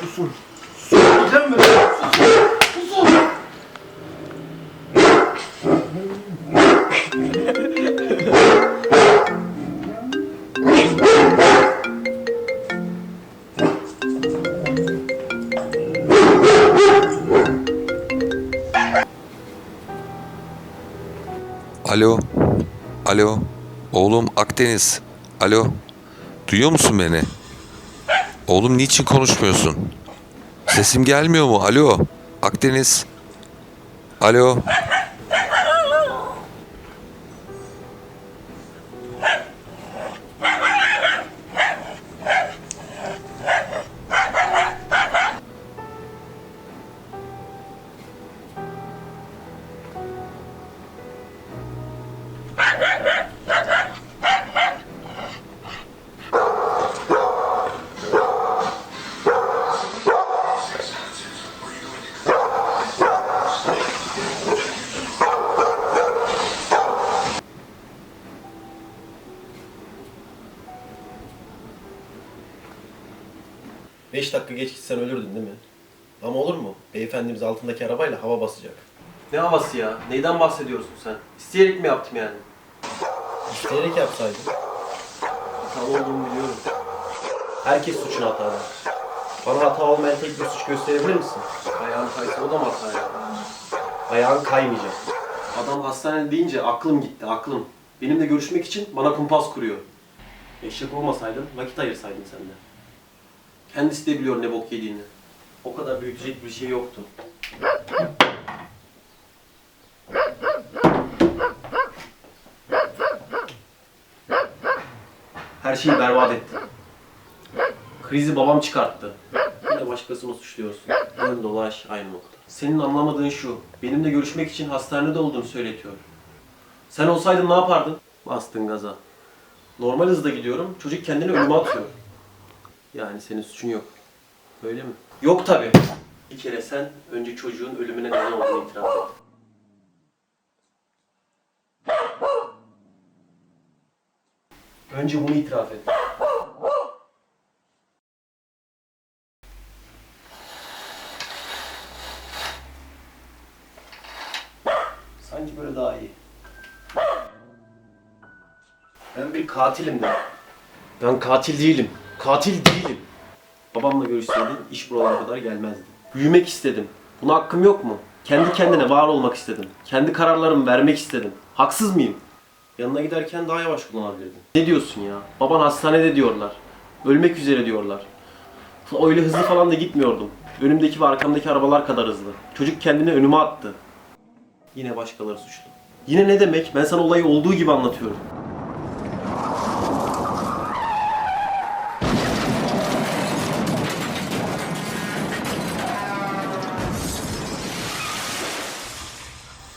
Susun. Susun. Alo. Alo. Oğlum Akdeniz. Alo. Duyuyor musun beni? Oğlum niçin konuşmuyorsun? Sesim gelmiyor mu? Alo. Akdeniz. Alo. Beş dakika geç gitsen ölürdün değil mi? Ama olur mu? Beyefendimiz altındaki arabayla hava basacak. Ne havası ya? Neyden bahsediyorsun sen? İsteyerek mi yaptım yani? İsteyerek yapsaydın. Hatalı olduğumu biliyorum. Herkes suçunu hatalı. Bana hata olmayan tek bir suç gösterebilir misin? Ayağın kaysa o da mı hata ya? Ayağın kaymayacak. Adam hastanede deyince aklım gitti, aklım. Benimle görüşmek için bana kumpas kuruyor. Eşek olmasaydın vakit ayırsaydın sen de. Kendisi de biliyor ne bok yediğini. O kadar büyütecek bir şey yoktu. Her şeyi berbat etti. Krizi babam çıkarttı. Yine başkasını suçluyorsun. Dön dolaş aynı nokta. Senin anlamadığın şu. Benimle görüşmek için hastanede olduğunu söyletiyor. Sen olsaydın ne yapardın? Bastın gaza. Normal hızda gidiyorum. Çocuk kendini önüme atıyor. Yani senin suçun yok. Öyle mi? Yok tabi. Bir kere sen önce çocuğun ölümüne neden olduğunu itiraf et. Önce bunu itiraf et. Sanki böyle daha iyi. Ben bir katilim de. Ben katil değilim. Katil değilim. Babamla görüşseydin iş buralara kadar gelmezdi. Büyümek istedim. Buna hakkım yok mu? Kendi kendine var olmak istedim. Kendi kararlarımı vermek istedim. Haksız mıyım? Yanına giderken daha yavaş kullanabilirdin. Ne diyorsun ya? Baban hastanede diyorlar. Ölmek üzere diyorlar. Öyle hızlı falan da gitmiyordum. Önümdeki ve arkamdaki arabalar kadar hızlı. Çocuk kendini önüme attı. Yine başkaları suçlu. Yine ne demek? Ben sana olayı olduğu gibi anlatıyorum.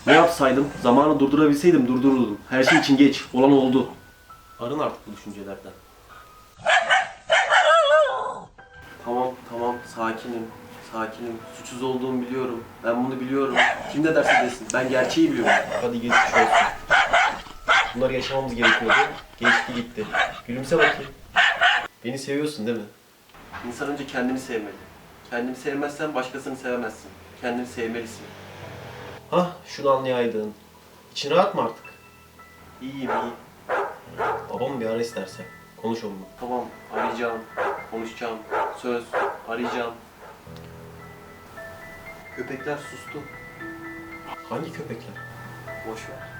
Ne yapsaydım? Zamanı durdurabilseydim durdururdum. Her şey için geç. Olan oldu. Arın artık bu düşüncelerden. Tamam tamam sakinim. Sakinim. Suçsuz olduğumu biliyorum. Ben bunu biliyorum. Kim ne derse desin. Ben gerçeği biliyorum. Hadi geçmiş olsun. Bunları yaşamamız gerekiyordu. Geçti gitti. Gülümse bakayım. Beni seviyorsun değil mi? İnsan önce kendini sevmeli. Kendini sevmezsen başkasını sevemezsin. Kendini sevmelisin. Hah şunu anlayaydın. İçin rahat mı artık? İyiyim iyi. Babamı bir ara istersen. Konuş onunla. Tamam arayacağım. Konuşacağım. Söz arayacağım. Köpekler sustu. Hangi köpekler? Boş ver.